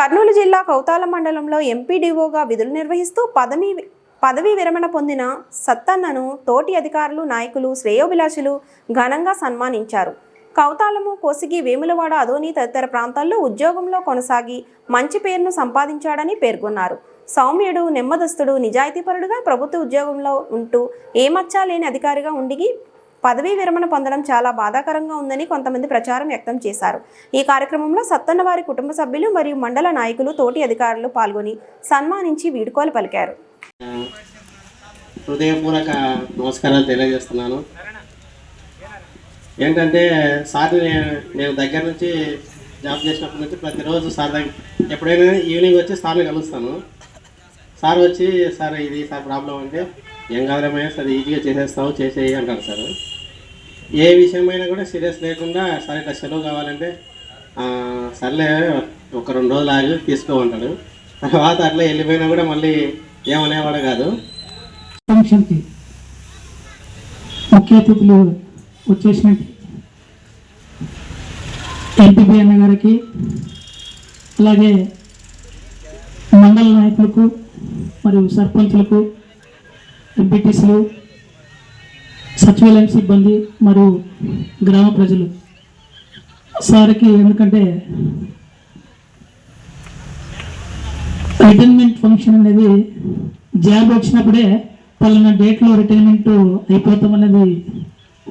కర్నూలు జిల్లా కౌతాల మండలంలో ఎంపీడీఓగా విధులు నిర్వహిస్తూ పదవి పదవీ విరమణ పొందిన సత్తన్నను తోటి అధికారులు నాయకులు శ్రేయోభిలాషులు ఘనంగా సన్మానించారు. కౌతాలము కోసిగి వేములవాడ అదోని తదితర ప్రాంతాల్లో ఉద్యోగంలో కొనసాగి మంచి పేరును సంపాదించాడని పేర్కొన్నారు. సౌమ్యుడు నెమ్మదస్తుడు నిజాయితీపరుడుగా ప్రభుత్వ ఉద్యోగంలో ఉంటూ ఏమచ్చా లేని అధికారిగా ఉండిగి పదవీ విరమణ పొందడం చాలా బాధాకరంగా ఉందని కొంతమంది ప్రచారం వ్యక్తం చేశారు. ఈ కార్యక్రమంలో సత్తన్న వారి కుటుంబ సభ్యులు మరియు మండల నాయకులు తోటి అధికారులు పాల్గొని సన్మానించి వీడుకోలు పలికారు. హృదయపూర్వక నమస్కారాలు తెలియజేస్తున్నాను. ఏంటంటే సార్ నేను దగ్గర నుంచి జాబ్ చేసినప్పటి నుంచి ప్రతిరోజు సార్ ఎప్పుడైనా ఈవినింగ్ వచ్చి సార్ని కలుస్తాను. సార్ వచ్చి సార్ ఇది సార్ ప్రాబ్లం అంటే ఏం కాదులేమయ్యా సార్ ఈజీగా చేసేస్తావు చేసేయి అంటారు సార్. ఏ విషయమైనా కూడా సీరియస్ లేకుండా సరే ఇట్లా సెలవు కావాలంటే సర్లే ఒక రెండు రోజులు ఆగి తీసుకోమంటాడు. తర్వాత అట్లా వెళ్ళిపోయినా కూడా మళ్ళీ ఏమనేవాడు కాదు. ఫంక్షన్కి ముఖ్య అతిథులు వచ్చేసిన ఎంపీపీ అన్న గారికి అలాగే మండల నాయకులకు మరియు సర్పంచులకు ఎంపీటీసీలు సచివాలయం సిబ్బంది మరియు గ్రామ ప్రజలు. సార్కి ఎందుకంటే రిటైర్మెంట్ ఫంక్షన్ అనేది జాబ్ వచ్చినప్పుడే పలానా డేట్లో రిటైర్మెంట్ అయిపోతాం అనేది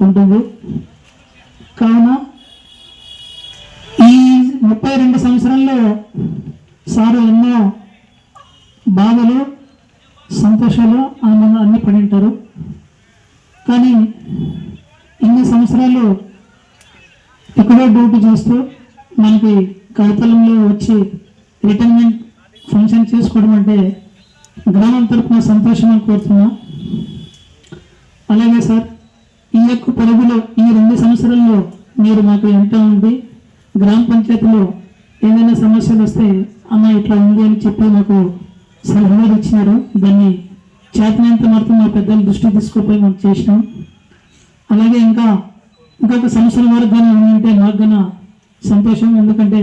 ఉంటుంది. కావున ఈ ముప్పై రెండు సంవత్సరాల్లో సారు ఎన్నో బాధలు సంతోషాలు ఆనందాలు అన్ని పడింటారు. కానీ ఇన్ని సంవత్సరాలు ఎక్కడో డ్యూటీ చేస్తూ మనకి కడతలంలో వచ్చి రిటైర్మెంట్ ఫంక్షన్ చేసుకోవడం అంటే గ్రామం తరఫున సంతోషంగా కోరుతున్నా. అలాగే సార్ ఈ యొక్క పరుగులో ఈ రెండు సంవత్సరాల్లో మీరు మాకు ఎంత ఉండి గ్రామ పంచాయతీలో ఏదైనా సమస్యలు వస్తే అమ్మ ఇట్లా ఉంది అని చెప్పి మాకు సలహాలు ఇచ్చినారు. దాన్ని చేతనంత మాత్రం మా పెద్దలు దృష్టి తీసుకుపోయి మనం చేసినాం. అలాగే ఇంకా ఇంకొక సంవత్సరం వరకు కానీ ఉంటే మాకు సంతోషం. ఎందుకంటే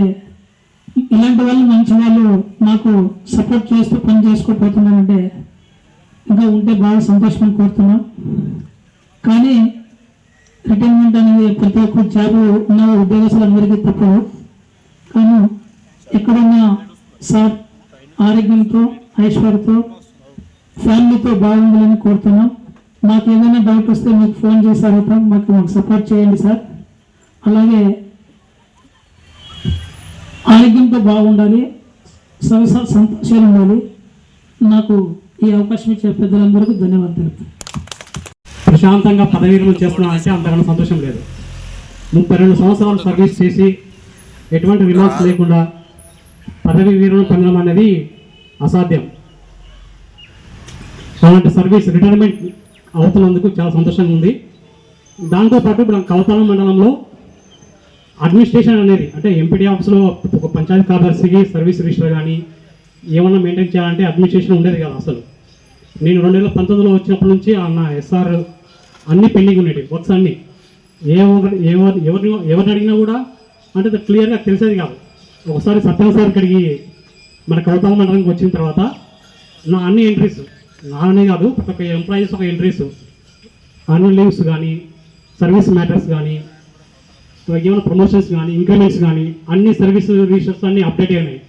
ఇలాంటి వాళ్ళు మంచి వాళ్ళు నాకు సపోర్ట్ చేస్తూ పని చేసుకోపోతున్నానంటే ఇంకా ఉంటే బాగా సంతోషం కోరుతున్నాం. కానీ రిటైర్మెంట్ అనేది ప్రతి ఒక్క జాబ్ ఉన్న ఉద్యోగస్తులందరికీ తప్పదు. కానీ ఎక్కడున్నా సార్ ఆరోగ్యంతో ఐశ్వర్యతో ఫ్యామిలీతో బాగుండాలని కోరుతున్నాం. మాకు ఏదైనా డౌట్ వస్తే మీకు ఫోన్ చేసి అడుగుతాం. మాకు మాకు సపోర్ట్ చేయండి సార్. అలాగే ఆరోగ్యంతో బాగుండాలి. సంవత్సరం సంతోషాలు ఉండాలి. నాకు ఈ అవకాశం ఇచ్చే పెద్దలందరికీ ధన్యవాదాలు ప్రశాంతంగా పదవి విరమణ చేస్తున్నానంటే అంతకన్నా సంతోషం లేదు. ముప్పై రెండు సంవత్సరాలు సర్వీస్ చేసి ఎటువంటి రిమార్క్స్ లేకుండా పదవీ విరమణ పొందడం అనేది అసాధ్యం. అలాంటి సర్వీస్ రిటైర్మెంట్ అవుతున్నందుకు చాలా సంతోషంగా ఉంది. దాంతోపాటు ఇప్పుడు కవతాలం మండలంలో అడ్మినిస్ట్రేషన్ అనేది అంటే ఎంపీడీ ఆఫీస్లో ఒక పంచాయతీ కార్యదర్శికి సర్వీస్ రిజిస్టర్ కానీ ఏమన్నా మెయింటైన్ చేయాలంటే అడ్మినిస్ట్రేషన్ ఉండేది కదా అసలు. నేను రెండు వేల పంతొమ్మిదిలో వచ్చినప్పటి నుంచి అన్న నా ఎస్ఆర్ అన్ని పెండింగ్ ఉండేవి వర్క్స్ అన్ని. ఏ ఒకటి ఎవరు ఎవరిని ఎవరిని అడిగినా కూడా అంటే అది క్లియర్గా తెలిసేది కాదు. ఒకసారి సత్యం సార్ ఇక్కడికి మన కౌతాల మండలంకి వచ్చిన తర్వాత నా అన్ని ఎంట్రీస్ నానే కాదు ప్రతి ఒక్క ఎంప్లాయీస్ ఒక ఎంట్రీస్ ఆన్యువల్ లీవ్స్ కానీ సర్వీస్ మ్యాటర్స్ కానీ ఏమైనా ప్రమోషన్స్ కానీ ఇంక్రిమెంట్స్ కానీ అన్ని సర్వీస్ రిజిస్టర్స్ అన్ని అప్డేట్ అయినాయి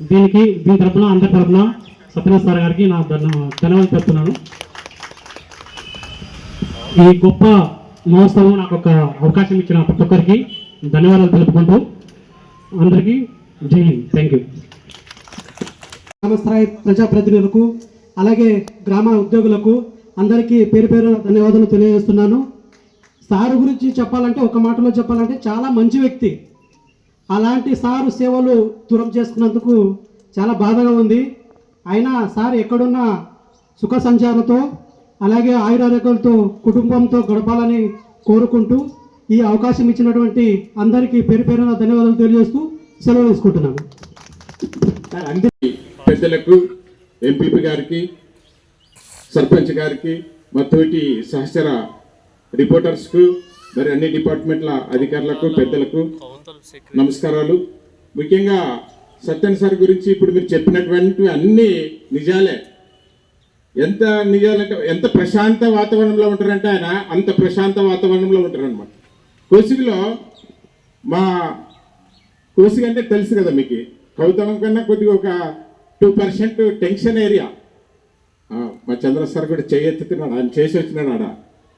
దీనికి దీని తరపున అందరి తరపున సత్యనాథ్ సార్ గారికి నా ధన్య ధన్యవాదాలు చెప్తున్నాను. ఈ గొప్ప మహోత్సవం నాకు ఒక అవకాశం ఇచ్చిన ప్రతి ఒక్కరికి ధన్యవాదాలు తెలుపుకుంటూ అందరికీ జై హింద్. థ్యాంక్ యూ గ్రామస్థాయి ప్రజాప్రతినిధులకు అలాగే గ్రామ ఉద్యోగులకు అందరికీ పేరు పేరు ధన్యవాదాలు తెలియజేస్తున్నాను. సారు గురించి చెప్పాలంటే ఒక మాటలో చెప్పాలంటే చాలా మంచి వ్యక్తి. అలాంటి సారు సేవలు దూరం చేసుకున్నందుకు చాలా బాధగా ఉంది. అయినా సార్ ఎక్కడున్న సుఖ సంచారంతో అలాగే ఆయురారోగ్యాలతో కుటుంబంతో గడపాలని కోరుకుంటూ ఈ అవకాశం ఇచ్చినటువంటి అందరికీ పేరు పేరున ధన్యవాదాలు తెలియజేస్తూ సెలవు తీసుకుంటున్నాను. పెద్దలకు ఎంపీపీ గారికి సర్పంచ్ గారికి మతోటి సహచర రిపోర్టర్స్కు మరి అన్ని డిపార్ట్మెంట్ల అధికారులకు పెద్దలకు నమస్కారాలు. ముఖ్యంగా సత్యన్ సార్ గురించి ఇప్పుడు మీరు చెప్పినటువంటి అన్ని నిజాలే. ఎంత నిజాలంటే ఎంత ప్రశాంత వాతావరణంలో ఉంటారంటే ఆయన అంత ప్రశాంత వాతావరణంలో ఉంటారనమాట కోసిగిలో మా కోసిగి అంటే తెలుసు కదా మీకు. కవితలం కన్నా కొద్దిగా ఒక టూ పర్సెంట్ టెన్షన్ ఏరియా మా చంద్ర సార్ కూడా చేయెత్తుతున్నాడు ఆయన చేసి వచ్చినాడు ఆడ.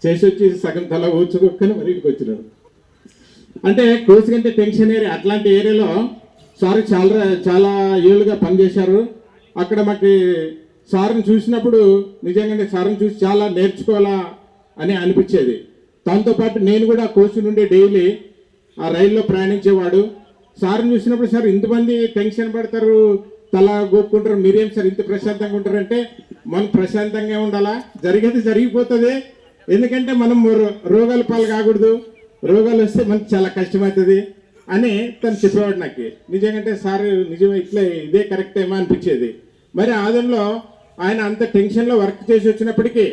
చేసి వచ్చి సగం తల ఊచుకొక్కని మరి ఇంటికి వచ్చినాడు. అంటే కోసి కంటే టెన్షన్ ఏరియా అట్లాంటి ఏరియాలో సార్ చాలా చాలా ఏళ్ళుగా పనిచేశారు. అక్కడ మాకు సార్ని చూసినప్పుడు నిజంగానే సార్ని చూసి చాలా నేర్చుకోవాలా అని అనిపించేది. దాంతోపాటు నేను కూడా కోసి నుండి డైలీ ఆ రైల్లో ప్రయాణించేవాడు. సార్ని చూసినప్పుడు సార్ ఇంతమంది టెన్షన్ పడతారు తల గోక్కుంటారు. మీరేం సార్ ఇంత ప్రశాంతంగా ఉంటారంటే మనం ప్రశాంతంగా ఉండాలా? జరిగేది జరిగిపోతుంది. ఎందుకంటే మనం రో- రోగాల పాలు కాకూడదు. రోగాలు వస్తే మనకు చాలా కష్టమవుతుంది అని తను చెప్పేవాడు నాకు. నిజంగానే సార్ నిజమే ఇట్లా ఇదే కరెక్ట్ ఏమో అనిపించేది. మరి ఆదంలో ఆయన అంత టెన్షన్లో వర్క్ చేసి వచ్చినప్పటికీ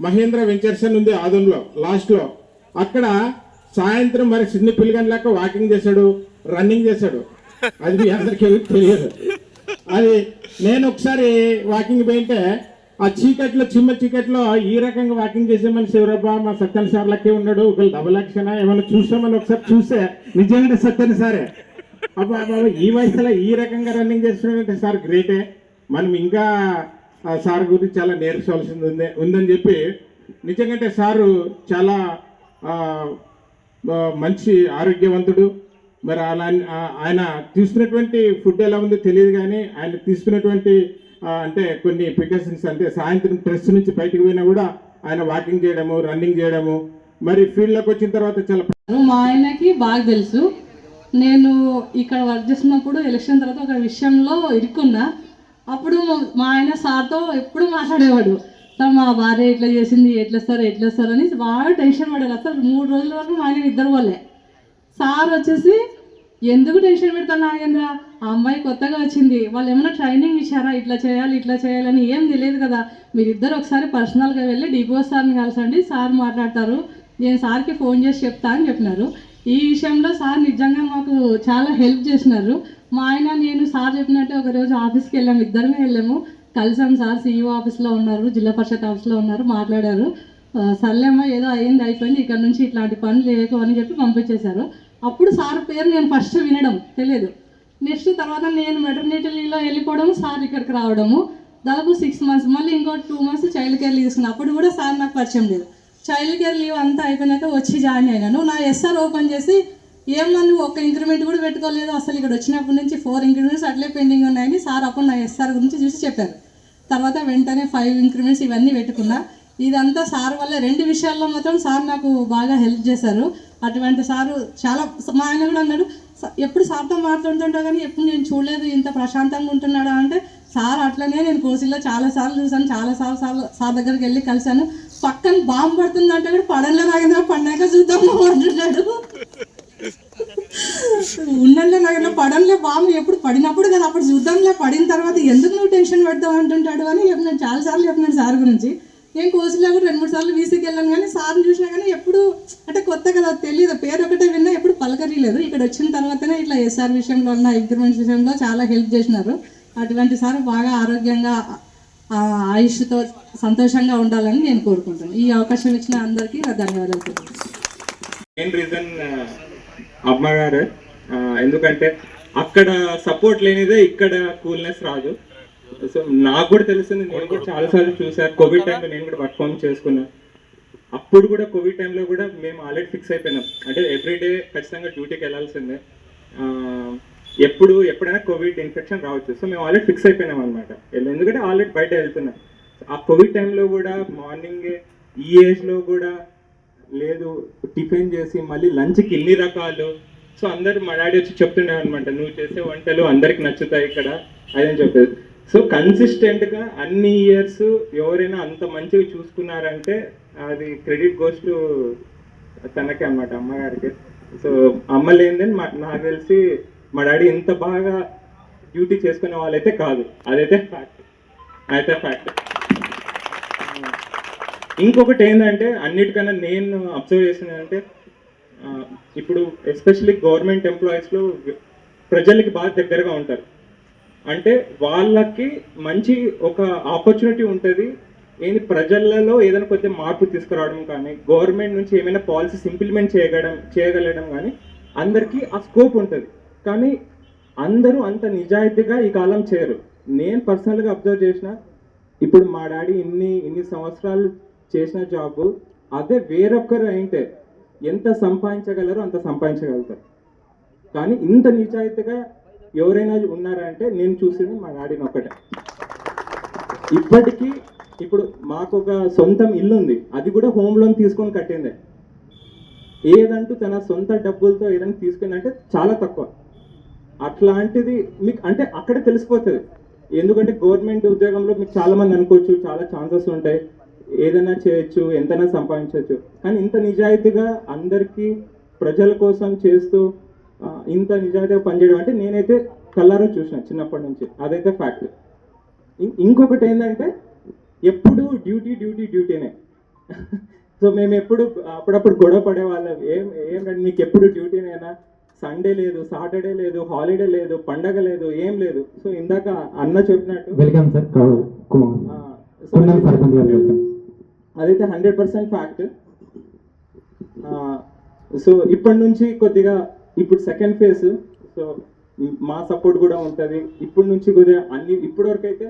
మహేంద్ర వెంచర్స్ అని ఉంది ఆదంలో లాస్ట్లో. అక్కడ సాయంత్రం మరి చిన్న పిల్లగానిలాగా వాకింగ్ చేశాడు రన్నింగ్ చేశాడు. అది మీ అందరికీ తెలియదు. అది నేను ఒకసారి వాకింగ్ పోయింటే ఆ చీకట్లో చిమ్మ చీకట్లో ఈ రకంగా వాకింగ్ చేసే మనిషి ఎవరబ్బా మా సత్యన్ సార్ లక్కే ఉన్నాడు. ఒకళ్ళు డబల్ ఏమైనా చూసామని ఒకసారి చూస్తే నిజంగానే సత్యన్ సారే. అబ్బా బాబా ఈ వయసులో ఈ రకంగా రన్నింగ్ చేస్తున్నాడంటే సార్ గ్రేటే మనం ఇంకా ఆ సార్ గురించి చాలా నేర్చుకోవాల్సింది ఉంది ఉందని చెప్పి నిజంగా సారు చాలా మంచి ఆరోగ్యవంతుడు. మరి అలా ఆయన తీసుకున్నటువంటి ఫుడ్ ఎలా ఉందో తెలియదు కానీ ఆయన తీసుకున్నటువంటి అంటే కొన్ని ప్రికాషన్స్ అంటే సాయంత్రం ప్రెస్ నుంచి బయటకు పోయినా కూడా ఆయన వాకింగ్ చేయడము రన్నింగ్ చేయడము మరి ఫీల్డ్లోకి వచ్చిన తర్వాత చాలా మా ఆయనకి బాగా తెలుసు. నేను ఇక్కడ వర్క్ చేసినప్పుడు ఎలక్షన్ తర్వాత ఒక విషయంలో ఇరుక్కున్నా. అప్పుడు మా ఆయన సార్తో ఎప్పుడు మాట్లాడేవాడు. సార్ మా భార్య ఎట్లా చేసింది ఎట్లా సార్ ఎట్లా సార్ అని బాగా టెన్షన్ పడేది అసలు మూడు రోజుల వరకు మా ఆయన ఇద్దరు వాళ్ళే సార్ వచ్చేసి ఎందుకు టెన్షన్ పెడతాను నాగేంద్ర? ఆ అమ్మాయి కొత్తగా వచ్చింది. వాళ్ళు ఏమైనా ట్రైనింగ్ ఇచ్చారా? ఇట్లా చేయాలి ఇట్లా చేయాలని ఏం తెలియదు కదా. మీరిద్దరు ఒకసారి పర్సనల్గా వెళ్ళి డిపో సార్ని కలిసండి. సార్ మాట్లాడతారు. నేను సార్కి ఫోన్ చేసి చెప్తా అని చెప్పినారు. ఈ విషయంలో సార్ నిజంగా మాకు చాలా హెల్ప్ చేసినారు. మా ఆయన నేను సార్ చెప్పినట్టే ఒకరోజు ఆఫీస్కి వెళ్ళాము ఇద్దరమే వెళ్ళాము. కలిసాం సార్. సీఈఓ ఆఫీస్లో ఉన్నారు. జిల్లా పరిషత్ ఆఫీస్లో ఉన్నారు. మాట్లాడారు. సర్లేమ్మ సర్లేమ్మా ఏదో అయింది అయిపోయింది. ఇక్కడ నుంచి ఇట్లాంటి పనులు చేయకు అని చెప్పి పంపించేశారు. అప్పుడు సార్ పేరు నేను ఫస్ట్ వినడం తెలియదు నెక్స్ట్ తర్వాత నేను మెటర్నిటీలో వెళ్ళిపోవడం సార్ ఇక్కడికి రావడము. దాదాపు సిక్స్ మంత్స్ మళ్ళీ ఇంకో two months child care leave తీసుకున్నాను అప్పుడు కూడా సార్ నాకు పరిచయం లేదు. చైల్డ్ కేర్ లీవ్ అంతా అయిపోయినాక వచ్చి జాయిన్ అయినాను నా ఎస్ఆర్ ఓపెన్ చేసి ఏం నన్ను ఇంక్రిమెంట్ కూడా పెట్టుకోలేదు. అసలు ఇక్కడ వచ్చినప్పటి నుంచి ఫోర్ ఇంక్రిమెంట్స్ అట్లే పెండింగ్ ఉన్నాయని సార్ అప్పుడు నా ఎస్ఆర్ గురించి చూసి చెప్పారు. తర్వాత వెంటనే ఫైవ్ ఇంక్రిమెంట్స్ ఇవన్నీ పెట్టుకున్నా. ఇదంతా సార్ వల్ల రెండు విషయాల్లో మాత్రం సార్ నాకు బాగా హెల్ప్ చేశారు. అటువంటి సారు చాలా మా ఆయన కూడా అన్నాడు ఎప్పుడు సార్తో మాట్లాడుతుంటా కానీ ఎప్పుడు నేను చూడలేదు ఇంత ప్రశాంతంగా ఉంటున్నాడా? అంటే సార్ అట్లనే నేను కోసిలో చాలా సార్లు చూసాను చాలా సార్లు సార్ సార్ దగ్గరికి వెళ్ళి కలిశాను. పక్కన బాంబు పడుతుందంటే కూడా పడంలో రాగేంద్ర పడినాక చూద్దాము అంటున్నాడు. ఉండలే నాకు పడంలే బాంబు ఎప్పుడు పడినప్పుడు కదా అప్పుడు చూద్దాంలే పడిన తర్వాత ఎందుకు నువ్వు టెన్షన్ పెడతావు? అంటుంటాడు అని చెప్పినాను చాలాసార్లు చెప్పినాను సార్ గురించి. నేను కోసిలో కూడా రెండు మూడు సార్లు వీసీకి వెళ్ళాను కానీ సార్ని చూసినా కానీ ఎప్పుడు అంటే కొత్త కదా తెలియదు. పేరు ఒకటే విన్నా ఎప్పుడు పలకరీలేదు ఇక్కడ వచ్చిన తర్వాతనే ఇట్లా ఎస్ఆర్ విషయంలో ఉన్న ఇంక్రిమెంట్స్ విషయంలో చాలా హెల్ప్ చేసినారు. అటువంటి సార్ బాగా ఆరోగ్యంగా ఆయుష్తో సంతోషంగా ఉండాలని నేను కోరుకుంటున్నాను. ఈ అవకాశం ఇచ్చిన అందరికీ నా ధన్యవాదాలు మెయిన్ రీజన్ అమ్మగారు ఎందుకంటే అక్కడ సపోర్ట్ లేనిదే ఇక్కడ కూల్నెస్ రాదు. సో నాకు కూడా తెలిసింది నేను కూడా చాలాసార్లు చూసాను కోవిడ్ టైంలో నేను కూడా వర్క్ ఫ్రమ్ చేసుకున్నా. అప్పుడు కూడా కోవిడ్ టైంలో కూడా మేము ఆల్రెడీ ఫిక్స్ అయిపోయినాం. అంటే ఎవ్రీడే ఖచ్చితంగా డ్యూటీకి వెళ్ళాల్సిందే. ఎప్పుడు ఎప్పుడైనా కోవిడ్ ఇన్ఫెక్షన్ రావచ్చు. సో మేము ఆల్రెడీ ఫిక్స్ అయిపోయినాం అనమాట ఎందుకంటే ఆల్రెడీ బయట వెళ్తున్నాం. ఆ కోవిడ్ టైంలో కూడా మార్నింగ్ ఈ ఏజ్లో కూడా లేదు టిఫిన్ చేసి మళ్ళీ లంచ్కి ఇన్ని రకాలు. సో అందరు మా డాడీ వచ్చి చెప్తుండే అనమాట నువ్వు చేసే వంటలు అందరికి నచ్చుతాయి ఇక్కడ అదని చెప్పేది సో కన్సిస్టెంట్గా అన్ని ఇయర్స్ ఎవరైనా అంత మంచిగా చూసుకున్నారంటే అది క్రెడిట్ గోస్ టు తనకే అనమాట అమ్మగారికి సో అమ్మ లేనిదని మా నాకు తెలిసి మా డాడీ ఇంత బాగా డ్యూటీ చేసుకునే వాళ్ళైతే కాదు. అదైతే ఫ్యాక్ట్ అయితే ఫ్యాక్ట్ ఇంకొకటి ఏంటంటే అన్నిటికన్నా నేను అబ్జర్వ్ చేసింది అంటే ఇప్పుడు ఎస్పెషల్లీ గవర్నమెంట్ ఎంప్లాయీస్లో ప్రజలకి బాగా దగ్గరగా ఉంటారు. అంటే వాళ్ళకి మంచి ఒక ఆపర్చునిటీ ఉంటుంది. ఏంది? ప్రజలలో ఏదైనా కొద్దిగా మార్పు తీసుకురావడం కానీ గవర్నమెంట్ నుంచి ఏమైనా పాలసీస్ ఇంప్లిమెంట్ చేయగడం చేయగలగడం కానీ అందరికీ ఆ స్కోప్ ఉంటుంది. కానీ అందరూ అంత నిజాయితీగా ఈ కాలం చేయరు. నేను పర్సనల్గా అబ్జర్వ్ చేసిన ఇప్పుడు మా డాడీ ఇన్ని ఇన్ని సంవత్సరాలు చేసిన జాబ్ అదే వేరొకరు అయితే ఎంత సంపాదించగలరో అంత సంపాదించగలుగుతారు. కానీ ఇంత నిజాయితీగా ఎవరైనా ఉన్నారంటే నేను చూసింది మా డాడీని ఒక్కటే. ఇప్పటికీ ఇప్పుడు మాకు ఒక సొంతం ఇల్లు ఉంది. అది కూడా హోమ్ లోన్ తీసుకొని కట్టిందే. ఏదంటూ తన సొంత డబ్బులతో ఏదైనా తీసుకుందంటే చాలా తక్కువ. అట్లాంటిది మీకు అంటే అక్కడే తెలిసిపోతుంది. ఎందుకంటే గవర్నమెంట్ ఉద్యోగంలో మీకు చాలామంది అనుకోవచ్చు చాలా ఛాన్సెస్ ఉంటాయి. ఏదైనా చేయొచ్చు ఎంతైనా సంపాదించవచ్చు కానీ ఇంత నిజాయితీగా అందరికీ ప్రజల కోసం చేస్తూ ఇంత నిజాయితీగా పనిచేయడం అంటే నేనైతే కల్లారా చూసిన చిన్నప్పటి నుంచి. అదైతే ఫ్యాక్ట్ ఇంకొకటి ఏంటంటే ఎప్పుడు డ్యూటీ డ్యూటీ డ్యూటీనే. సో మేము ఎప్పుడు అప్పుడప్పుడు గొడవ పడేవాళ్ళం. ఏం ఏం రండి మీకు ఎప్పుడు డ్యూటీనేనా? సండే లేదు సాటర్డే లేదు హాలిడే లేదు పండగ లేదు ఏం లేదు. సో ఇందాక అన్న చెప్పినట్టు వెల్కమ్ సార్ అదైతే హండ్రెడ్ పర్సెంట్ ఫ్యాక్ట్ సో ఇప్పటి నుంచి కొద్దిగా ఇప్పుడు సెకండ్ ఫేజ్ సో మా సపోర్ట్ కూడా ఉంటుంది. ఇప్పటి నుంచి కొద్దిగా అన్ని ఇప్పటి వరకు అయితే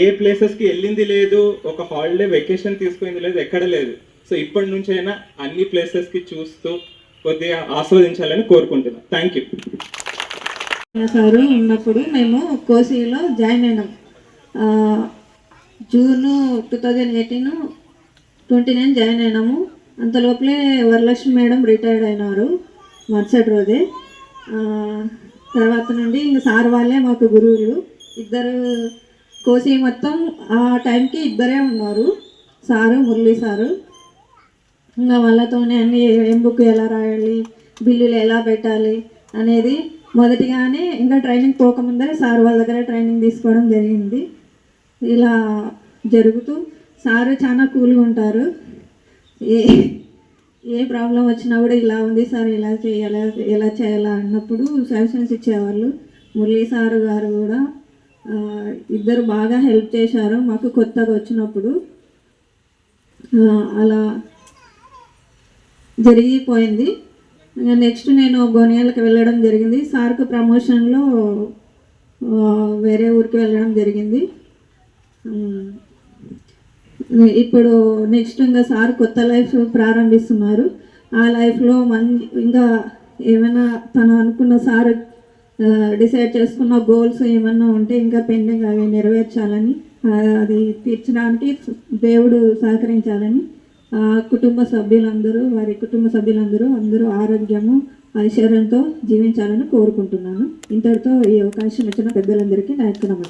ఏ ప్లేసెస్కి వెళ్ళింది లేదు ఒక హాలిడే వెకేషన్ తీసుకుంది లేదు ఎక్కడ లేదు. సో ఇప్పటి నుంచి అయినా అన్ని ప్లేసెస్కి చూస్తూ కొద్దిగా ఆస్వాదించాలని కోరుకుంటున్నాను థ్యాంక్ యూ సార్ ఉన్నప్పుడు మేము కోసిలో జాయిన్ అయినాం. June two thousand eighteen twenty nine join అయినాము. అంతలోపలే వరలక్ష్మి మేడం రిటైర్డ్ అయినారు. మరుసటి రోజే. తర్వాత నుండి ఇంక సార్ వాళ్ళే మాకు గురువులు. ఇద్దరు కోసి మొత్తం ఆ టైంకి ఇద్దరే ఉన్నారు. Sir Murali sir. ఇంకా వాళ్ళతోనే అన్ని ఏం బుక్ ఎలా రాయాలి బిల్లులు ఎలా పెట్టాలి అనేది మొదటిగానే ఇంకా ట్రైనింగ్ పోకముందరే సార్ వాళ్ళ దగ్గర ట్రైనింగ్ తీసుకోవడం జరిగింది. ఇలా జరుగుతూ సారు చాలా కూల్గా ఉంటారు. ఏ ఏ ప్రాబ్లం వచ్చినా కూడా ఇలా ఉంది సార్ ఇలా చేయాలా ఎలా చేయాలా అన్నప్పుడు సజెషన్స్ ఇచ్చేవాళ్ళు. మురళీ సారు గారు కూడా ఇద్దరు బాగా హెల్ప్ చేశారు మాకు కొత్తగా వచ్చినప్పుడు. అలా జరిగిపోయింది. నెక్స్ట్ నేను గోనియాలకు వెళ్ళడం జరిగింది. సార్కు ప్రమోషన్లో వేరే ఊరికి వెళ్ళడం జరిగింది. ఇప్పుడు నెక్స్ట్ ఇంకా సార్ కొత్త లైఫ్ ప్రారంభిస్తున్నారు. ఆ లైఫ్లో మన్ ఇంకా ఏమైనా తను అనుకున్న సార్ డిసైడ్ చేసుకున్న గోల్స్ ఏమన్నా ఉంటే ఇంకా పెండింగ్ అవి నెరవేర్చాలని అది తీర్చడానికి దేవుడు సహకరించాలని కుటుంబ సభ్యులందరూ వారి కుటుంబ సభ్యులందరూ అందరూ ఆరోగ్యము ఐశ్వర్యంతో జీవించాలని కోరుకుంటున్నాను. ఇంతటితో ఈ అవకాశం ఇచ్చిన పెద్దలందరికీ నా యొక్క నమస్కారం.